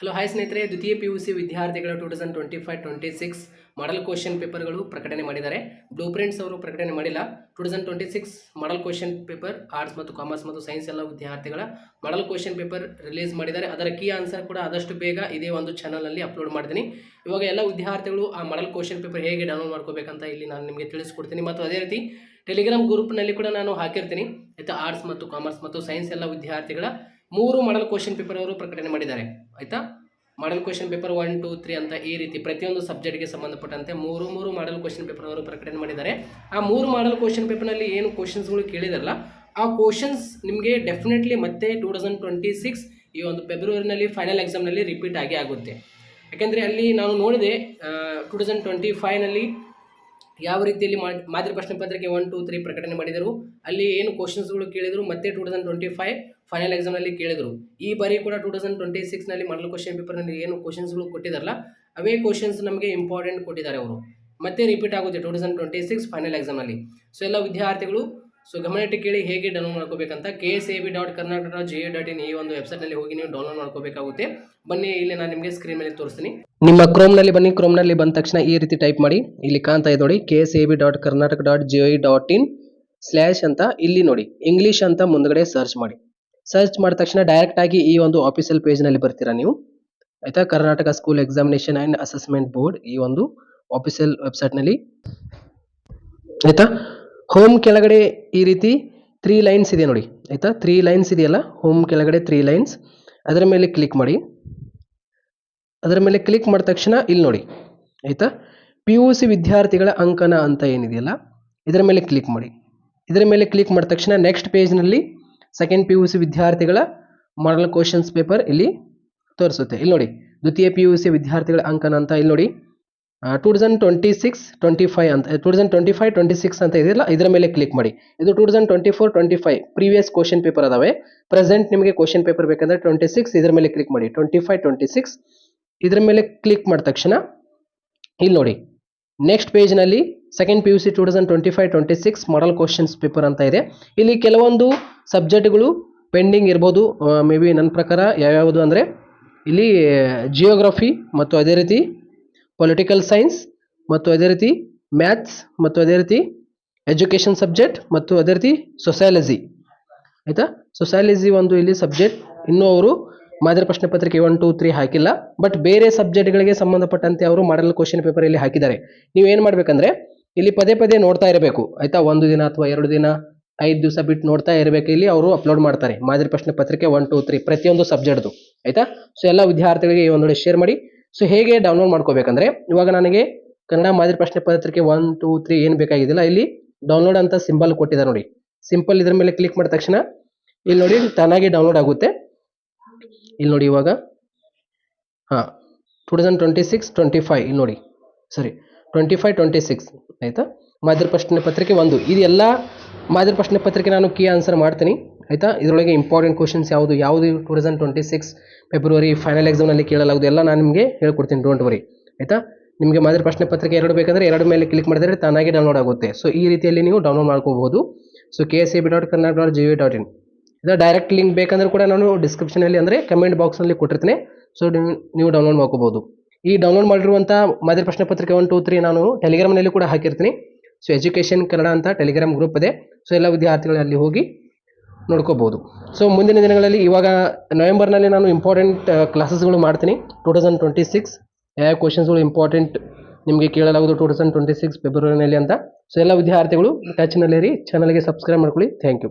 Hello, hi ಸ್ನೇಹಿತರೆ. ದ್ವಿತೀಯ P U C ವಿದ್ಯಾರ್ಥಿಗಳ two thousand twenty five twenty six model question ಪೇಪರ್ಗಳು ಪ್ರಕಟಣೆ ಮಾಡಿದ್ದಾರೆ. ಬ್ಲೂ ಪ್ರಿಂಟ್ಸ್ ಅವರು ಪ್ರಕಟಣೆ ಮಾಡಿಲ್ಲ. Two thousand twenty six model question paper arts ಮತ್ತು ಕಾಮರ್ಸ್ ಮತ್ತು ಸೈನ್ಸ್ ಎಲ್ಲ ವಿದ್ಯಾರ್ಥಿಗಳ ಮಾಡಲ್ ಕ್ವಶನ್ ಪೇಪರ್ ರಿಲೀಸ್ ಮಾಡಿದ್ದಾರೆ. ಅದರ ಕೀ ಆನ್ಸರ್ ಕೂಡ ಆದಷ್ಟು ಬೇಗ ಇದೇ ಒಂದು ಚಾನಲಲ್ಲಿ ಅಪ್ಲೋಡ್ ಮಾಡ್ತೀನಿ. ಇವಾಗ ಎಲ್ಲ ವಿದ್ಯಾರ್ಥಿಗಳು ಆ ಮಾಡಲ್ ಕ್ವಶನ್ ಪೇಪರ್ ಹೇಗೆ ಡೌನ್ಲೋಡ್ ಮಾಡ್ಕೋಬೇಕಂತ ಇಲ್ಲಿ ನಾನು ನಿಮಗೆ ತಿಳಿಸ್ಕೊಡ್ತೀನಿ. ಮತ್ತು ಅದೇ ರೀತಿ ಟೆಲಿಗ್ರಾಮ್ ಗ್ರೂಪ್ನಲ್ಲಿ ಕೂಡ ನಾನು ಹಾಕಿರ್ತೀನಿ. ಆಯಿತಾ ಆರ್ಟ್ಸ್ ಮತ್ತು ಕಾಮರ್ಸ್ ಮತ್ತು ಸೈನ್ಸ್ ಎಲ್ಲ ವಿದ್ಯಾರ್ಥಿಗಳ ಮೂರು ಮಾಡಲ್ ಕ್ವಶನ್ ಪೇಪರ್ ಅವರು ಪ್ರಕಟಣೆ ಮಾಡಿದ್ದಾರೆ. ಆಯಿತಾ? Model question paper one two three ಅಂತ ಈ ರೀತಿ ಪ್ರತಿಯೊಂದು ಸಬ್ಜೆಕ್ಟ್ಗೆ ಸಂಬಂಧಪಟ್ಟಂತೆ ಮೂರು ಮೂರು ಮಾಡಲ್ ಕ್ವಶನ್ ಪೇಪರ್ ಅವರು ಪ್ರಕಟಣೆ ಮಾಡಿದ್ದಾರೆ. ಆ ಮೂರು ಮಾಡಲ್ ಕ್ವಶನ್ ಪೇಪರ್ನಲ್ಲಿ ಏನು ಕ್ವಶನ್ಸ್ಗಳು ಕೇಳಿದಾರಲ್ಲ, ಆ ಕ್ವಶನ್ಸ್ ನಿಮಗೆ ಡೆಫಿನೆಟ್ಲಿ ಮತ್ತೆ ಟೂ ತೌಸಂಡ್ ಟ್ವೆಂಟಿ ಸಿಕ್ಸ್ ಈ ಒಂದು ಫೆಬ್ರವರಿನಲ್ಲಿ ಫೈನಲ್ ಎಕ್ಸಾಮ್ನಲ್ಲಿ ರಿಪೀಟ್ ಆಗಿ ಆಗುತ್ತೆ. ಯಾಕೆಂದರೆ ಅಲ್ಲಿ ನಾನು ನೋಡಿದೆ ಟೂ ತೌಸಂಡ್ ಟ್ವೆಂಟಿ ಫೈವ್ನಲ್ಲಿ ಯಾವ ರೀತಿಯಲ್ಲಿ ಮಾದರಿ ಪ್ರಶ್ನೆ ಪತ್ರಿಕೆ ಒನ್ ಟು ತ್ರೀ ಪ್ರಕಟಣೆ ಮಾಡಿದರು, ಅಲ್ಲಿ ಏನು ಕ್ವಶನ್ಸ್ಗಳು ಕೇಳಿದರು, ಮತ್ತೆ two thousand twenty five final ಎಕ್ಸಾಮ್ನಲ್ಲಿ ಕೇಳಿದರು. ಈ ಬಾರಿ ಕೂಡ ಟೂ ತೌಸಂಡ್ ಟ್ವೆಂಟಿ ಸಿಕ್ಸ್ನಲ್ಲಿ ಮಾಡಲ್ ಕ್ವಶನ್ ಪೇಪರ್ನಲ್ಲಿ ಏನು ಕ್ವಶನ್ಸ್ಗಳು ಕೊಟ್ಟಿದ್ದಾರಲ್ಲ, ಅವೇ ಕ್ವಶನ್ಸ್ ನಮಗೆ ಇಂಪಾರ್ಟೆಂಟ್ ಕೊಟ್ಟಿದ್ದಾರೆ ಅವರು. ಮತ್ತೆ ರಿಪೀಟ್ ಆಗುತ್ತೆ two thousand twenty six final ಎಕ್ಸಾಮ್ನಲ್ಲಿ so ಎಲ್ಲ ವಿದ್ಯಾರ್ಥಿಗಳು ಸೊ ಗಮನಿಟ್ಟು ಕೇಳಿ ಹೇಗೆ download ಮಾಡ್ಕೋಬೇಕಂತ K S A B dot Karnataka dot G dot in ಈ ಒಂದು ವೆಬ್ಸೈಟ್ನಲ್ಲಿ ಹೋಗಿ ನೀವು ಡೌನ್ಲೋಡ್ ಮಾಡ್ಕೋಬೇಕಾಗುತ್ತೆ. ಬನ್ನಿ, ಇಲ್ಲಿ ನಾನು ನಿಮಗೆ ಸ್ಕ್ರೀನ್ ಮೇಲೆ ತೋರಿಸ್ತೀನಿ. ನಿಮ್ಮ ಕ್ರೋಮ್ನಲ್ಲಿ ಬನ್ನಿ ಕ್ರೋಮ್ನಲ್ಲಿ ಬಂದ ತಕ್ಷಣ ಈ ರೀತಿ ಟೈಪ್ ಮಾಡಿ. ಇಲ್ಲಿ ಕಾಣ್ತಾ ಇದೆ ನೋಡಿ K S A B dot Karnataka dot G I dot in slash ಅಂತ ಇಲ್ಲಿ ನೋಡಿ ಇಂಗ್ಲೀಷ್ ಅಂತ ಮುಂದ್ಗಡೆ ಸರ್ಚ್ ಮಾಡಿ. ಸರ್ಚ್ ಮಾಡಿದ ತಕ್ಷಣ ಡೈರೆಕ್ಟ್ ಆಗಿ ಈ ಒಂದು ಆಫೀಸಿಯಲ್ ಪೇಜ್ನಲ್ಲಿ ಬರ್ತೀರಾ ನೀವು. ಆಯಿತಾ? Karnataka school examination and assessment board ಈ ಒಂದು ಆಫೀಸಿಯಲ್ ವೆಬ್ಸೈಟ್ನಲ್ಲಿ ಆಯ್ತಾ? ಹೋಮ್ ಕೆಳಗಡೆ ಈ ರೀತಿ ತ್ರೀ ಲೈನ್ಸ್ ಇದೆ ನೋಡಿ. ಆಯಿತಾ? ತ್ರೀ ಲೈನ್ಸ್ ಇದೆಯಲ್ಲ? ಹೋಮ್ ಕೆಳಗಡೆ ತ್ರೀ ಲೈನ್ಸ್ ಅದರ ಮೇಲೆ ಕ್ಲಿಕ್ ಮಾಡಿ. ಅದರ ಮೇಲೆ ಕ್ಲಿಕ್ ಮಾಡಿದ ತಕ್ಷಣ ಇಲ್ಲಿ ನೋಡಿ. ಆಯಿತಾ? ಪಿ ಯು ಸಿ ವಿದ್ಯಾರ್ಥಿಗಳ ಅಂಕನ ಅಂತ ಏನಿದೆಯಲ್ಲ? ಇದರ ಮೇಲೆ ಕ್ಲಿಕ್ ಮಾಡಿ. ಇದರ ಮೇಲೆ ಕ್ಲಿಕ್ ಮಾಡಿದ ತಕ್ಷಣ ನೆಕ್ಸ್ಟ್ ಪೇಜ್ನಲ್ಲಿ ಸೆಕೆಂಡ್ ಪಿ ಯು ಸಿ ವಿದ್ಯಾರ್ಥಿಗಳ ಮಾಡಲ್ ಕ್ವಶನ್ಸ್ ಪೇಪರ್ ಇಲ್ಲಿ ತೋರಿಸುತ್ತೆ. ಇಲ್ಲಿ ನೋಡಿ. ದ್ವಿತೀಯ ಪಿ ಯು ಸಿ ವಿದ್ಯಾರ್ಥಿಗಳ ಅಂಕನ ಅಂತ ಇಲ್ಲಿ ನೋಡಿ. Two thousand twenty six twenty five ಅಂತ two thousand twenty five twenty six ಅಂತ ಇದೆಯಲ್ಲ, ಇದರ ಮೇಲೆ ಕ್ಲಿಕ್ ಮಾಡಿ. ಇದು two thousand twenty four twenty five previous question paper ಅದಾವೆ. ಪ್ರೆಸೆಂಟ್ ನಿಮಗೆ ಕ್ವಶನ್ ಪೇಪರ್ ಬೇಕಂದ್ರೆ ಟ್ವೆಂಟಿ ಸಿಕ್ಸ್ ಇದರ ಮೇಲೆ ಕ್ಲಿಕ್ ಮಾಡಿ. ಟ್ವೆಂಟಿ ಫೈವ್ ಟ್ವೆಂಟಿ ಸಿಕ್ಸ್ ಇದರ ಮೇಲೆ ಕ್ಲಿಕ್ ಮಾಡಿದ ತಕ್ಷಣ, ಇಲ್ಲಿ ನೋಡಿ. Next ಪೇಜ್ನಲ್ಲಿ second P U C two thousand twenty five twenty six model questions paper ಅಂತ ಇದೆ. ಇಲ್ಲಿ ಕೆಲವೊಂದು ಸಬ್ಜೆಕ್ಟ್ಗಳು ಪೆಂಡಿಂಗ್ ಇರ್ಬೋದು. ಮೇ ಬಿ ನನ್ನ ಪ್ರಕಾರ ಯಾವ್ಯಾವುದು ಅಂದರೆ, ಇಲ್ಲಿ ಜಿಯೋಗ್ರಫಿ ಮತ್ತು ಅದೇ ರೀತಿ ಪೊಲಿಟಿಕಲ್ ಸೈನ್ಸ್ ಮತ್ತು ಅದೇ ರೀತಿ ಮ್ಯಾಥ್ಸ್ ಮತ್ತು ಅದೇ ರೀತಿ ಎಜುಕೇಷನ್ ಸಬ್ಜೆಕ್ಟ್ ಮತ್ತು ಅದೇ ರೀತಿ ಸೊಸ್ಯಾಲಜಿ ಆಯಿತಾ? ಸೊಸ್ಯಾಲಜಿ ಒಂದು ಇಲ್ಲಿ ಸಬ್ಜೆಕ್ಟ್ ಇನ್ನೂ ಅವರು ಮಾದರಿ ಪ್ರಶ್ನೆ ಪತ್ರಿಕೆ ಒನ್ ಟೂ ತ್ರೀ ಹಾಕಿಲ್ಲ. ಬಟ್ ಬೇರೆ ಸಬ್ಜೆಕ್ಟ್ಗಳಿಗೆ ಸಂಬಂಧಪಟ್ಟಂತೆ ಅವರು ಮಾಡಲ್ ಕ್ವಶನ್ ಪೇಪರ್ ಇಲ್ಲಿ ಹಾಕಿದ್ದಾರೆ. ನೀವು ಏನು ಮಾಡಬೇಕಂದ್ರೆ, ಇಲ್ಲಿ ಪದೇ ಪದೇ ನೋಡ್ತಾ ಇರಬೇಕು. ಆಯಿತಾ? ಒಂದು ದಿನ ಅಥವಾ ಎರಡು ದಿನ, ಐದು ದಿವಸ ಬಿಟ್ಟು ನೋಡ್ತಾ ಇರಬೇಕು. ಇಲ್ಲಿ ಅವರು ಅಪ್ಲೋಡ್ ಮಾಡ್ತಾರೆ. ಮಾದರಿ ಪ್ರಶ್ನೆ ಪತ್ರಿಕೆ ಒನ್ ಟೂ ತ್ರೀ ಪ್ರತಿಯೊಂದು ಸಬ್ಜೆಕ್ಟ್ದು ಆಯಿತಾ? ಸೊ ಎಲ್ಲ ವಿದ್ಯಾರ್ಥಿಗಳಿಗೆ ಈ ಒಂದು ಶೇರ್ ಮಾಡಿ. ಸೊ ಹೇಗೆ ಡೌನ್ಲೋಡ್ ಮಾಡ್ಕೋಬೇಕಂದ್ರೆ, ಇವಾಗ ನನಗೆ ಕನ್ನಡ ಮಾದರಿ ಪ್ರಶ್ನೆ ಪತ್ರಿಕೆ ಒನ್ ಟೂ ತ್ರೀ ಏನು ಬೇಕಾಗಿದ್ದಿಲ್ಲ, ಇಲ್ಲಿ ಡೌನ್ಲೋಡ್ ಅಂತ ಸಿಂಬಲ್ ಕೊಟ್ಟಿದ್ದಾರೆ ನೋಡಿ. ಸಿಂಪಲ್ ಇದ್ರ ಮೇಲೆ ಕ್ಲಿಕ್ ಮಾಡಿದ ತಕ್ಷಣ, ಇಲ್ಲಿ ನೋಡಿ, ತಾನಾಗಿ ಡೌನ್ಲೋಡ್ ಆಗುತ್ತೆ. ಇಲ್ಲಿ ನೋಡಿ ಇವಾಗ. ಹಾಂ two thousand twenty six twenty five ಇಲ್ಲಿ ನೋಡಿ. ಸರಿ ಟ್ವೆಂಟಿ ಫೈವ್ ಟ್ವೆಂಟಿ ಸಿಕ್ಸ್ ಆಯಿತಾ? ಮಾದರಿ ಪ್ರಶ್ನೆ ಪತ್ರಿಕೆ ಒಂದು. ಇದೆಲ್ಲ ಮಾದರಿ ಪ್ರಶ್ನೆ ಪತ್ರಿಕೆ ನಾನು ಕೀ ಆನ್ಸರ್ ಮಾಡ್ತೀನಿ. ಆಯಿತಾ? ಇದರೊಳಗೆ ಇಂಪಾರ್ಟೆಂಟ್ ಕ್ವಶನ್ಸ್ ಯಾವುದು? ಯಾವುದು two thousand twenty six February final ಎಕ್ಸಾಮ್ನಲ್ಲಿ ಕೇಳಲಾಗುವುದು? ಎಲ್ಲ ನಾನು ನಿಮಗೆ ಹೇಳ್ಕೊಡ್ತೀನಿ ಡೋಂಟ್ ವರಿ ಆಯಿತಾ? ನಿಮಗೆ ಮಾದರಿ ಪ್ರಶ್ನೆ ಪತ್ರಿಕೆ ಎರಡು ಬೇಕಂದರೆ ಎರಡು ಮೇಲೆ ಕ್ಲಿಕ್ ಮಾಡಿದರೆ ತಾನಾಗಿ ಡೌನ್ಲೋಡ್ ಆಗುತ್ತೆ. ಸೊ ಈ ರೀತಿಯಲ್ಲಿ ನೀವು ಡೌನ್ಲೋಡ್ ಮಾಡ್ಕೋಬಹುದು. So K S A B dot Karnataka dot G V dot in ಇದು ಡೈರೆಕ್ಟ್ ಲಿಂಕ್ ಬೇಕಂದ್ರೆ ಕೂಡ ನಾನು ಡಿಸ್ಕ್ರಿಪ್ಷನಲ್ಲಿ ಅಂದರೆ ಕಮೆಂಟ್ ಬಾಕ್ಸ್ನಲ್ಲಿ ಕೊಟ್ಟಿರ್ತೀನಿ. ಸೊ ನೀವು ಡೌನ್ಲೋಡ್ ಮಾಡ್ಕೋಬೋದು ಈ ಡೌನ್ಲೋಡ್ ಮಾಡಿರುವಂಥ ಮಾದರಿ ಪ್ರಶ್ನೆ ಪತ್ರಿಕೆ ಒನ್ ಟೂ ತ್ರೀ ನಾನು ಟೆಲಿಗ್ರಾಮ್ನಲ್ಲಿ ಕೂಡ ಹಾಕಿರ್ತೀನಿ. ಸೊ ಎಜುಕೇಷನ್ ಕನ್ನಡ ಅಂತ ಟೆಲಿಗ್ರಾಮ್ ಗ್ರೂಪ್ ಇದೆ. ಸೊ ಎಲ್ಲ ವಿದ್ಯಾರ್ಥಿಗಳು ಅಲ್ಲಿ ಹೋಗಿ ನೋಡ್ಕೋಬೋದು ಸೊ ಮುಂದಿನ ದಿನಗಳಲ್ಲಿ ಇವಾಗ ನವೆಂಬರ್ನಲ್ಲಿ ನಾನು ಇಂಪಾರ್ಟೆಂಟ್ ಕ್ಲಾಸಸ್ಗಳು ಮಾಡ್ತೀನಿ. ಟೂ ತೌಸಂಡ್ ಟ್ವೆಂಟಿ ಸಿಕ್ಸ್ ಯಾವ ಕ್ವಶನ್ಸ್ಗಳು ಇಂಪಾರ್ಟೆಂಟ್ ನಿಮಗೆ ಕೇಳಲಾಗೋದು ಟೂ ತೌಸಂಡ್ ಟ್ವೆಂಟಿ ಸಿಕ್ಸ್ ಫೆಬ್ರವರಿನಲ್ಲಿ ಅಂತ. ಸೊ ಎಲ್ಲ ವಿದ್ಯಾರ್ಥಿಗಳು ಟಚ್ನಲ್ಲಿರಿ ಚಾನಲ್ಗೆ ಸಬ್ಸ್ಕ್ರೈಬ್ ಮಾಡ್ಕೊಳ್ಳಿ. Thank you